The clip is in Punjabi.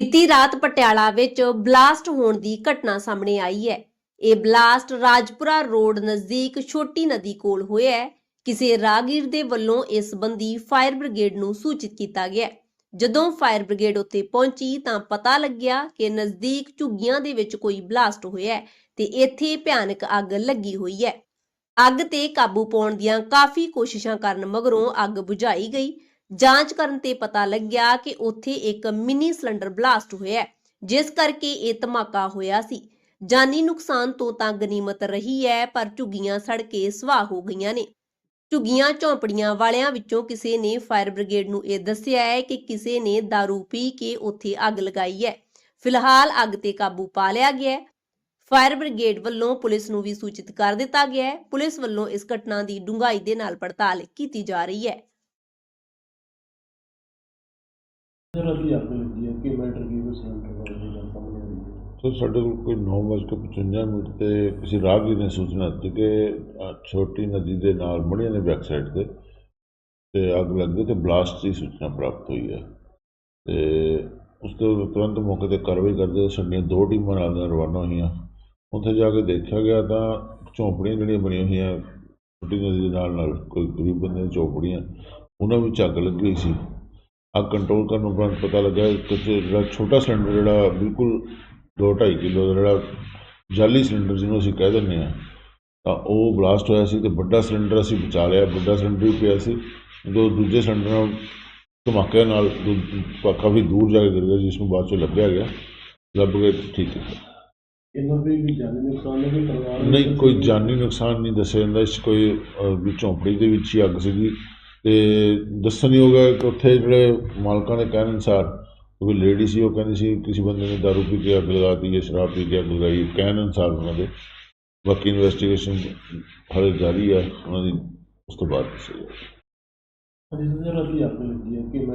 ਬੀਤੀ ਰਾਤ ਪਟਿਆਲਾ ਵਿੱਚ ਬਲਾਸਟ ਹੋਣ ਦੀ ਘਟਨਾ ਸਾਹਮਣੇ ਆਈ ਹੈ। ਇਹ ਬਲਾਸਟ ਰਾਜਪੁਰਾ ਰੋਡ ਨਜ਼ਦੀਕ ਛੋਟੀ ਨਦੀ ਕੋਲ ਹੋਇਆ ਹੈ। ਕਿਸੇ ਰਾਗੀਰ ਦੇ ਵੱਲੋਂ ਇਸ ਸੰਬੰਧੀ ਫਾਇਰ ਬ੍ਰਿਗੇਡ ਨੂੰ ਸੂਚਿਤ ਕੀਤਾ ਗਿਆ ਜਦੋਂ ਫਾਇਰ ਬ੍ਰਿਗੇਡ ਉੱਤੇ ਪਹੁੰਚੀ ਤਾਂ ਪਤਾ ਲੱਗਿਆ ਕਿ ਨਜ਼ਦੀਕ ਝੁੱਗੀਆਂ ਦੇ ਵਿੱਚ ਕੋਈ ਬਲਾਸਟ ਹੋਇਆ ਹੈ ਤੇ ਇੱਥੇ ਭਿਆਨਕ ਅੱਗ ਲੱਗੀ ਹੋਈ ਹੈ। ਅੱਗ ਤੇ ਕਾਬੂ ਪਾਉਣ ਦੀਆਂ ਕਾਫੀ ਕੋਸ਼ਿਸ਼ਾਂ ਕਰਨ ਮਗਰੋਂ ਅੱਗ ਬੁਝਾਈ ਗਈ। ਜਾਂਚ ਕਰਨ ਤੇ ਪਤਾ ਲੱਗਿਆ ਕਿ ਉੱਥੇ ਇੱਕ ਮਿੰਨੀ ਸਿਲੰਡਰ ਬਲਾਸਟ ਹੋਇਆ ਜਿਸ ਕਰਕੇ ਇਹ ਧਮਾਕਾ ਹੋਇਆ ਸੀ। ਜਾਨੀ ਨੁਕਸਾਨ ਤੋਂ ਤਾਂ ਗਨੀਮਤ ਰਹੀ ਹੈ, ਪਰ ਝੁੱਗੀਆਂ ਸੜ ਕੇ ਸਵਾਹ ਹੋ ਗਈਆਂ ਨੇ। ਝੁੱਗੀਆਂ ਝੌਂਪੜੀਆਂ ਵਾਲਿਆਂ ਵਿੱਚੋਂ ਕਿਸੇ ਨੇ ਫਾਇਰ ਬ੍ਰਿਗੇਡ ਨੂੰ ਇਹ ਦੱਸਿਆ ਹੈ ਕਿ ਕਿਸੇ ਨੇ दारू ਪੀ ਕੇ ਉੱਥੇ ਅੱਗ ਲਗਾਈ ਹੈ। ਫਿਲਹਾਲ ਅੱਗ ਤੇ ਕਾਬੂ ਪਾ ਲਿਆ ਗਿਆ ਹੈ। ਫਾਇਰ ਬ੍ਰਿਗੇਡ ਵੱਲੋਂ ਪੁਲਿਸ ਨੂੰ ਵੀ ਸੂਚਿਤ ਕਰ ਦਿੱਤਾ ਗਿਆ ਹੈ। ਪੁਲਿਸ ਵੱਲੋਂ ਇਸ ਘਟਨਾ ਦੀ ਡੂੰਘਾਈ ਦੇ ਨਾਲ ਪੜਤਾਲ ਕੀਤੀ ਜਾ ਰਹੀ ਹੈ। ਸਰ ਅਭੀ ਅੱਗ ਲੱਗੀ ਹੈ ਕਿ ਮੈਟਰ ਕੀ ਕੋਈ ਸਿਲੰਡਰ ਵਾਲੀ ਦੀ ਗੱਲ ਸਾਹਮਣੇ ਆਈ ਹੈ। ਸਰ, ਸਾਡੇ ਕੋਲ ਕੋਈ 9:55 ਮਿੰਟ ਤੇ ਕਿਸੇ ਰਾਹਗੀਰ ਨੇ ਸੂਚਨਾ ਦਿੱਤੀ ਕਿ ਛੋਟੀ ਨਦੀ ਦੇ ਨਾਲ ਮੜੀਆਂ ਦੇ ਬੈਕ ਸਾਈਡ ਤੇ ਤੇ ਅੱਗ ਲੱਗ ਗਈ ਤੇ ਬਲਾਸਟ ਦੀ ਸੂਚਨਾ ਪ੍ਰਾਪਤ ਹੋਈ ਹੈ। ਤੇ ਉਸ ਤੋਂ ਤੁਰੰਤ ਮੌਕੇ ਤੇ ਕਾਰਵਾਈ ਕਰਦੇ ਸਾਡੀਆਂ ਦੋ ਟੀਮਾਂ ਨਾਲ ਰਵਾਨਾ ਹੋਈਆਂ। ਉੱਥੇ ਜਾ ਕੇ ਦੇਖਿਆ ਗਿਆ ਤਾਂ ਝੌਂਪੜੀਆਂ ਜਿਹੜੀਆਂ ਬਣੀਆਂ ਹੋਈਆਂ, ਛੋਟੀ ਨਦੀ ਦੇ ਨਾਲ ਨਾਲ ਕੋਈ ਗਰੀਬ ਬੰਦੇ ਦੀਆਂ ਝੌਂਪੜੀਆਂ, ਉਹਨਾਂ ਵਿੱਚ ਅੱਗ ਲੱਗੀ ਹੋਈ ਸੀ। ਅੱਗ ਕੰਟਰੋਲ ਕਰਨ ਉਪਰੰਤ ਪਤਾ ਲੱਗਾ ਕਿ ਜਿਹੜਾ ਛੋਟਾ ਸਿਲੰਡਰ ਜਿਹੜਾ ਬਿਲਕੁਲ ਦੋ ਢਾਈ ਕਿਲੋ ਦਾ ਜਿਹੜਾ ਜਾਲੀ ਸਿਲੰਡਰ ਜਿਹਨੂੰ ਅਸੀਂ ਕਹਿ ਦਿੰਦੇ ਹਾਂ ਤਾਂ ਉਹ ਬਲਾਸਟ ਹੋਇਆ ਸੀ ਤੇ ਵੱਡਾ ਸਿਲੰਡਰ ਅਸੀਂ ਬਚਾ ਲਿਆ। ਵੱਡਾ ਸਿਲੰਡਰ ਵੀ ਪਿਆ ਸੀ ਜੋ ਦੂਜੇ ਸਿਲੰਡਰ ਨਾਲ ਧਮਾਕੇ ਨਾਲ ਦੂ- ਕਾਫੀ ਦੂਰ ਜਾ ਕੇ ਗਿਰ ਗਿਆ ਜਿਸ ਨੂੰ ਬਾਅਦ ਚੋਂ ਲੱਭਿਆ ਗਿਆ। ਲੱਭ ਕੇ ਠੀਕ ਹੈ ਇਹਨਾਂ ਵੀ ਵੀ ਜਾਨੀ ਨੁਕਸਾਨ ਨਹੀਂ ਕੋਈ ਨਹੀਂ ਜਾਨੀ ਨੁਕਸਾਨ ਨਹੀਂ ਦੱਸਿਆ ਜਾਂਦਾ। ਇਸ ਕੋਈ ਝੌਂਪੜੀ ਦੇ ਵਿੱਚ ਹੀ ਅੱਗ ਸੀਗੀ। ਤੇ ਦੱਸਣ ਹੈ ਕਿ ਉੱਥੇ ਜਿਹੜੇ ਮਾਲਕਾਂ ਦੇ ਕਹਿਣ ਅਨੁਸਾਰ ਕੋਈ ਲੇਡੀ ਸੀ, ਉਹ ਕਹਿੰਦੀ ਸੀ, ਕਿਸੇ ਬੰਦੇ ਨੇ ਦਾਰੂ ਪੀ ਕੇ ਅੱਗ ਲਗਾਤੀ ਹੈ ਸ਼ਰਾਬ ਪੀ ਕੇ ਅੱਗ ਲਗਾਈ। ਕਹਿਣ ਅਨੁਸਾਰ ਉਹਨਾਂ ਦੇ ਬਾਕੀ ਇਨਵੈਸਟੀਗੇਸ਼ਨ ਹਾਲੇ ਜਾਰੀ ਹੈ, ਉਹਨਾਂ ਦੀ ਉਸ ਤੋਂ ਬਾਅਦ ਦੱਸੇਗਾ ਹਾਂਜੀ